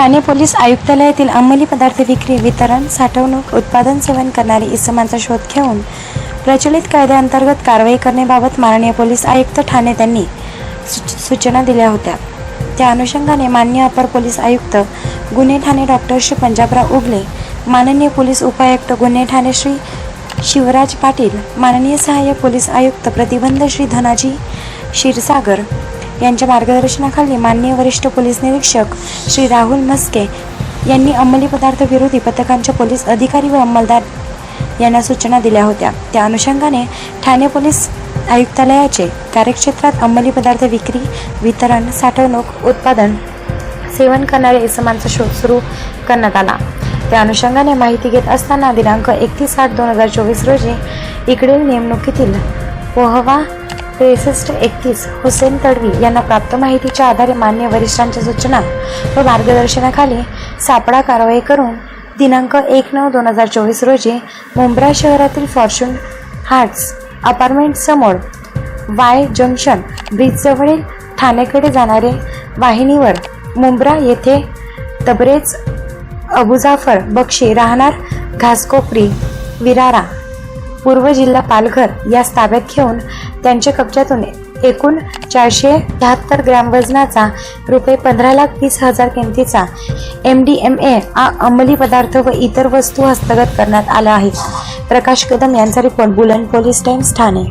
Thane police आयुक्तालयातील अंमली पदार्थ विक्री वितरण साठवणूक उत्पादन सेवन करणारी इसमांचा शोध घेऊन प्रचलित कायद्याअंतर्गत कारवाई करण्याबाबत माननीय पोलीस आयुक्त ठाणे त्यांनी सूचना दिल्या होत्या. त्या अनुषंगाने माननीय अपर पोलीस आयुक्त गुन्हे ठाणे डॉक्टर श्री पंजाबराव उगले माननीय पोलीस उपायुक्त गुन्हे ठाणे श्री शिवराज पाटील माननीय सहाय्यक पोलीस आयुक्त प्रतिबंध श्री धनाजी क्षीरसागर यांच्या मार्गदर्शनाखाली माननीय वरिष्ठ पोलीस निरीक्षक श्री राहुल म्हस्के यांनी अंमली पदार्थ विरोधी पथकांच्या पोलीस अधिकारी व अंमलदार यांना सूचना दिल्या होत्या. त्या अनुषंगाने ठाणे पोलीस आयुक्तालयाचे कार्यक्षेत्रात अंमली पदार्थ विक्री वितरण साठवणूक उत्पादन सेवन करणाऱ्या इसमांचा शोध सुरू करण्यात आला. त्या अनुषंगाने माहिती घेत असताना दिनांक एकतीस आठ दोन हजार चोवीस रोजी इकडील नेमणुकीतील पोहवा त्रेसष्ट एकतीस हुसेन तडवी यांना प्राप्त माहितीच्या आधारे मान्य वरिष्ठांच्या सूचना व मार्गदर्शनाखाली सापळा कारवाई करून दिनांक एक नऊ दोन हजार चोवीस रोजी मुंब्रा शहरातील फॉर्च्यून हार्ट्स अपार्टमेंट समोर वाय जंक्शन ब्रिजजवळील ठाणेकडे जाणारे वाहिनीवर मुंब्रा येथे तबरेज अबुजाफर बक्षी राहणार घासकोपरी विरारा पूर्व जिल्हा पालघर या ताब्यात घेऊन त्यांच्या कब्जातून एकूण चारशे शहात्तर ग्रॅम वजनाचा रुपये पंधरा लाख वीस हजार किमतीचा एम डी एम ए अंमली पदार्थ व इतर वस्तू हस्तगत करण्यात आल्या आहेत प्रकाश कदम यांचा रिपोर्ट बुलंद पोलीस टाइम्स ठाणे.